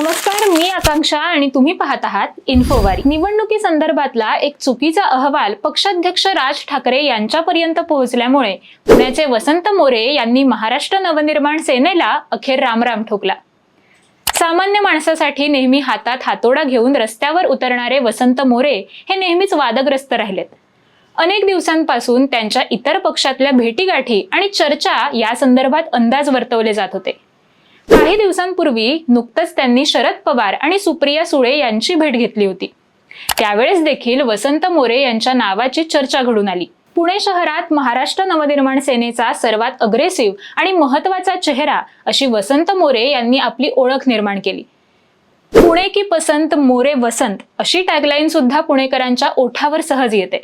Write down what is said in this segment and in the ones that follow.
नमस्कार मी आकांक्षा आणि तुम्ही पाहत आहात इन्फोवारी निवडणुकी संदर्भातला एक चुकीचा अहवाल पक्षाध्यक्ष राज ठाकरे यांच्यापर्यंत पोहोचल्यामुळे पुण्याचे वसंत मोरे यांनी महाराष्ट्र नवनिर्माण सेनेला अखेर रामराम ठोकला. सामान्य माणसासाठी नेहमी हातात हातोडा घेऊन रस्त्यावर उतरणारे वसंत मोरे हे नेहमीच वादग्रस्त राहिलेत. अनेक दिवसांपासून त्यांच्या इतर पक्षातल्या भेटीगाठी आणि चर्चा या संदर्भात अंदाज वर्तवले जात होते. काही दिवसांपूर्वी नुकतंच त्यांनी शरद पवार आणि सुप्रिया सुळे यांची भेट घेतली होती. त्यावेळेस देखील वसंत मोरे यांच्या नावाची चर्चा घडून आली. पुणे शहरात महाराष्ट्र नवनिर्माण सेनेचा सर्वात अग्रेसिव्ह आणि महत्त्वाचा चेहरा अशी वसंत मोरे यांनी आपली ओळख निर्माण केली. पुणे की पसंत मोरे वसंत अशी टॅगलाईन सुद्धा पुणेकरांच्या ओठावर सहज येते.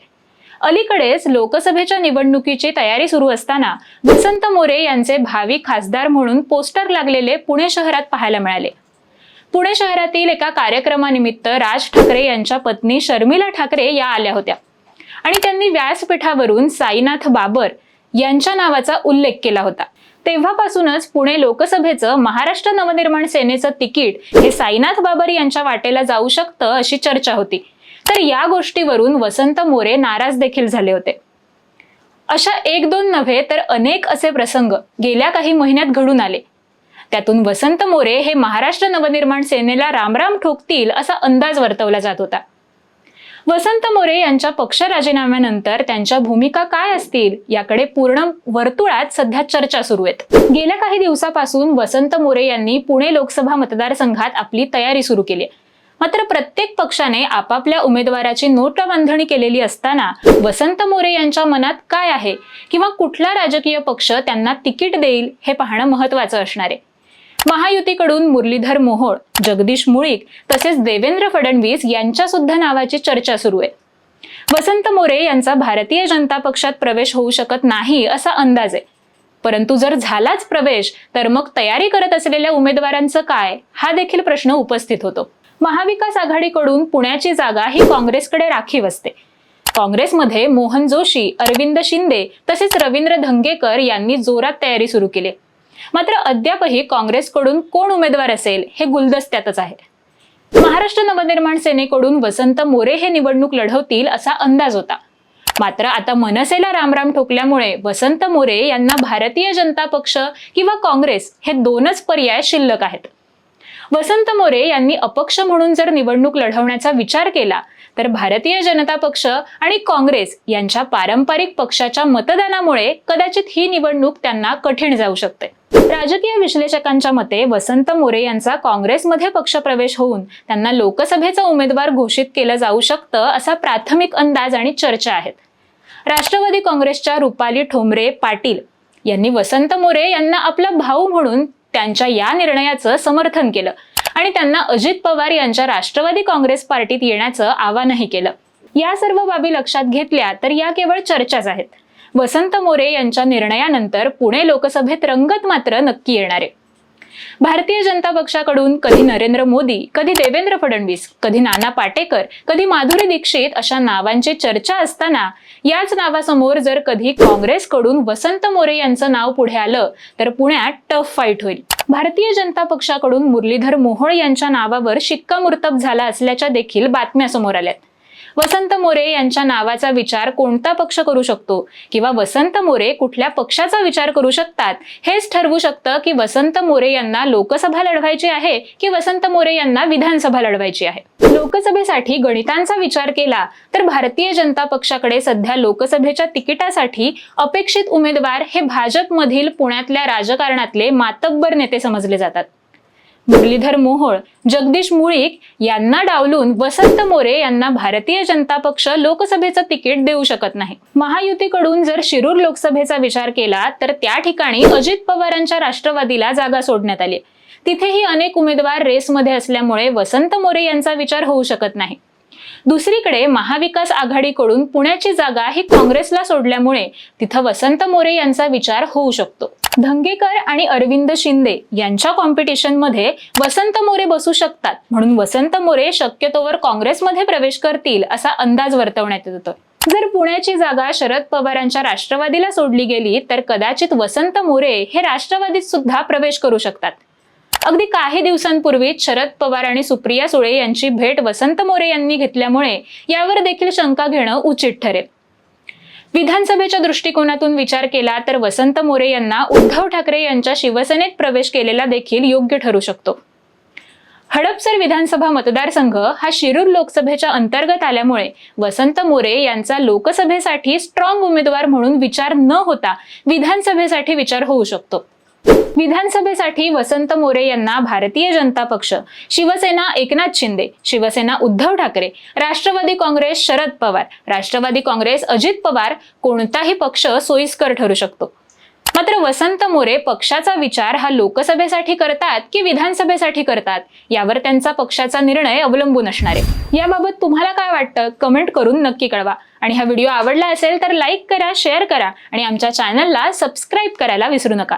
अलीकडेच लोकसभेच्या निवडणुकीची तयारी सुरू असताना वसंत मोरे यांचे भावी खासदार म्हणून पोस्टर लागलेले पुणे शहरात पाहायला मिळाले. पुणे शहरातील एका कार्यक्रमानिमित्त राज ठाकरे यांच्या पत्नी शर्मिला ठाकरे या आल्या होत्या आणि त्यांनी व्यासपीठावरून साईनाथ बाबर यांच्या नावाचा उल्लेख केला होता. तेव्हापासूनच पुणे लोकसभेचं महाराष्ट्र नवनिर्माण सेनेचं तिकीट हे साईनाथ बाबर यांच्या वाटेला जाऊ शकतं अशी चर्चा होती. तर या गोष्टीवरून वसंत मोरे नाराज देखील झाले होते. अशा एक दोन नव्हे तर अनेक असे प्रसंग गेल्या काही महिन्यात घडून आले. त्यातून वसंत मोरे हे महाराष्ट्र नवनिर्माण सेनेला रामराम ठोकतील असा अंदाज वर्तवला जात होता. वसंत मोरे यांच्या पक्ष राजीनाम्यानंतर त्यांच्या भूमिका काय असतील याकडे पूर्ण वर्तुळात सध्या चर्चा सुरू आहेत. गेल्या काही दिवसापासून वसंत मोरे यांनी पुणे लोकसभा मतदारसंघात आपली तयारी सुरू केली आहे. मात्र प्रत्येक पक्षाने आपापल्या उमेदवाराची नोटबंधणी केलेली असताना वसंत मोरे यांच्या मनात काय आहे? किंवा कुठला राजकीय पक्ष त्यांना तिकीट देईल हे पाहणं महत्वाचं असणार आहे. महायुतीकडून मुरलीधर मोहोळ जगदीश मुळीक तसेच देवेंद्र फडणवीस यांच्या सुद्धा नावाची चर्चा सुरू आहे. वसंत मोरे यांचा भारतीय जनता पक्षात प्रवेश होऊ शकत नाही असा अंदाज आहे. परंतु जर झालाच प्रवेश तर मग तयारी करत असलेल्या उमेदवारांचं काय? हा देखील प्रश्न उपस्थित होतो. महाविकास आघाडीकडून पुण्याची जागा ही काँग्रेसकडे राखीव असते. काँग्रेसमध्ये मोहन जोशी अरविंद शिंदे तसेच रवींद्र धंगेकर यांनी जोरात तयारी सुरू केली. मात्र अद्यापही काँग्रेसकडून कोण उमेदवार असेल हे गुलदस्त्यातच आहे. महाराष्ट्र नवनिर्माण सेनेकडून वसंत मोरे हे निवडणूक लढवतील असा अंदाज होता. मात्र आता मनसेला रामराम ठोकल्यामुळे वसंत मोरे यांना भारतीय जनता पक्ष किंवा काँग्रेस हे दोनच पर्याय शिल्लक आहेत. वसंत मोरे यांनी अपक्ष म्हणून जर निवडणूक लढवण्याचा विचार केला तर भारतीय जनता पक्ष आणि काँग्रेस यांच्या पारंपरिक पक्षाच्या मतदानामुळे कदाचित ही निवडणूक त्यांना कठीण जाऊ शकते. राजकीय विश्लेषकांच्या मते वसंत मोरे यांचा काँग्रेसमध्ये पक्षप्रवेश होऊन त्यांना लोकसभेचा उमेदवार घोषित केलं जाऊ शकतं असा प्राथमिक अंदाज आणि चर्चा आहेत. राष्ट्रवादी काँग्रेसच्या रुपाली ठोंबरे पाटील यांनी वसंत मोरे यांना आपला भाऊ म्हणून त्यांच्या या निर्णयाचं समर्थन केलं. आणि त्यांना अजित पवार यांच्या राष्ट्रवादी काँग्रेस पार्टीत येण्याचं आवाहनही केलं. या सर्व बाबी लक्षात घेतल्या तर या केवळ चर्चाच आहेत. वसंत मोरे यांच्या निर्णयानंतर पुणे लोकसभेत रंगत मात्र नक्की येणार. आहे भारतीय जनता पक्षाकडून कधी नरेंद्र मोदी कधी देवेंद्र फडणवीस कधी नाना पाटेकर कधी माधुरी दीक्षित अशा नावांची चर्चा असताना याच नावासमोर जर कधी काँग्रेसकडून वसंत मोरे यांचं नाव पुढे आलं तर पुण्यात टफ फाईट होईल. भारतीय जनता पक्षाकडून मुरलीधर मोहोळ यांच्या नावावर शिक्कामोर्तब झाला असल्याच्या देखील बातम्या समोर आल्यात. वसंत मोरे यांच्या नावाचा विचार कोणता पक्ष करू शकतो? किंवा वसंत मोरे कुठल्या पक्षाचा विचार करू शकतात? हेच ठरवू शकतं की वसंत मोरे यांना लोकसभा लढवायची आहे की वसंत मोरे यांना विधानसभा लढवायची आहे? लोकसभेसाठी गणितांचा विचार केला तर भारतीय जनता पक्षाकडे सध्या लोकसभेच्या तिकिटासाठी अपेक्षित उमेदवार हे भाजपमधील पुण्यातल्या राजकारणातले मातब्बर नेते समजले जातात. मुरलीधर मोहोळ जगदीश मुळीक यांना डावलून वसंत मोरे यांना भारतीय जनता पक्ष लोकसभेचं तिकीट देऊ शकत नाही. महायुतीकडून जर शिरूर लोकसभेचा विचार केला तर त्या ठिकाणी अजित पवारांच्या राष्ट्रवादीला जागा सोडण्यात आली. तिथेही अनेक उमेदवार रेसमध्ये असल्यामुळे वसंत मोरे यांचा विचार होऊ शकत नाही. दुसरीकडे महाविकास आघाडीकडून पुण्याची जागा ही काँग्रेसला सोडल्यामुळे तिथं वसंत मोरे यांचा विचार होऊ शकतो. धंगेकर आणि अरविंद शिंदे यांच्या कॉम्पिटिशनमध्ये वसंत मोरे बसू शकतात. म्हणून वसंत मोरे शक्यतोवर काँग्रेसमध्ये प्रवेश करतील असा अंदाज वर्तवण्यात येत होता. जर पुण्याची जागा शरद पवारांच्या राष्ट्रवादीला सोडली गेली तर कदाचित वसंत मोरे हे राष्ट्रवादीत सुद्धा प्रवेश करू शकतात. अगदी काही दिवसांपूर्वीच शरद पवार आणि सुप्रिया सुळे यांची भेट वसंत मोरे यांनी घेतल्यामुळे यावर देखील शंका घेणं उचित ठरेल. विधानसभेच्या दृष्टिकोनातून विचार केला तर वसंत मोरे यांना उद्धव ठाकरे यांच्या शिवसेनेत प्रवेश केलेला देखील योग्य ठरू शकतो. हडपसर विधानसभा मतदारसंघ हा शिरूर लोकसभेच्या अंतर्गत आल्यामुळे वसंत मोरे यांचा लोकसभेसाठी स्ट्रॉंग उमेदवार म्हणून विचार न होता विधानसभेसाठी विचार होऊ शकतो. विधानसभेसाठी वसंत मोरे यांना भारतीय जनता पक्ष शिवसेना एकनाथ शिंदे शिवसेना उद्धव ठाकरे राष्ट्रवादी काँग्रेस शरद पवार राष्ट्रवादी काँग्रेस अजित पवार कोणताही पक्ष सोयीस्कर ठरू शकतो. मात्र वसंत मोरे पक्षाचा विचार हा लोकसभेसाठी करतात की विधानसभेसाठी करतात? यावर त्यांचा पक्षाचा निर्णय अवलंबून असणार आहे. याबाबत तुम्हाला काय वाटतं? कमेंट करून नक्की कळवा. आणि हा व्हिडिओ आवडला असेल तर लाईक करा शेअर करा आणि आमच्या चॅनलला सबस्क्राईब करायला विसरू नका.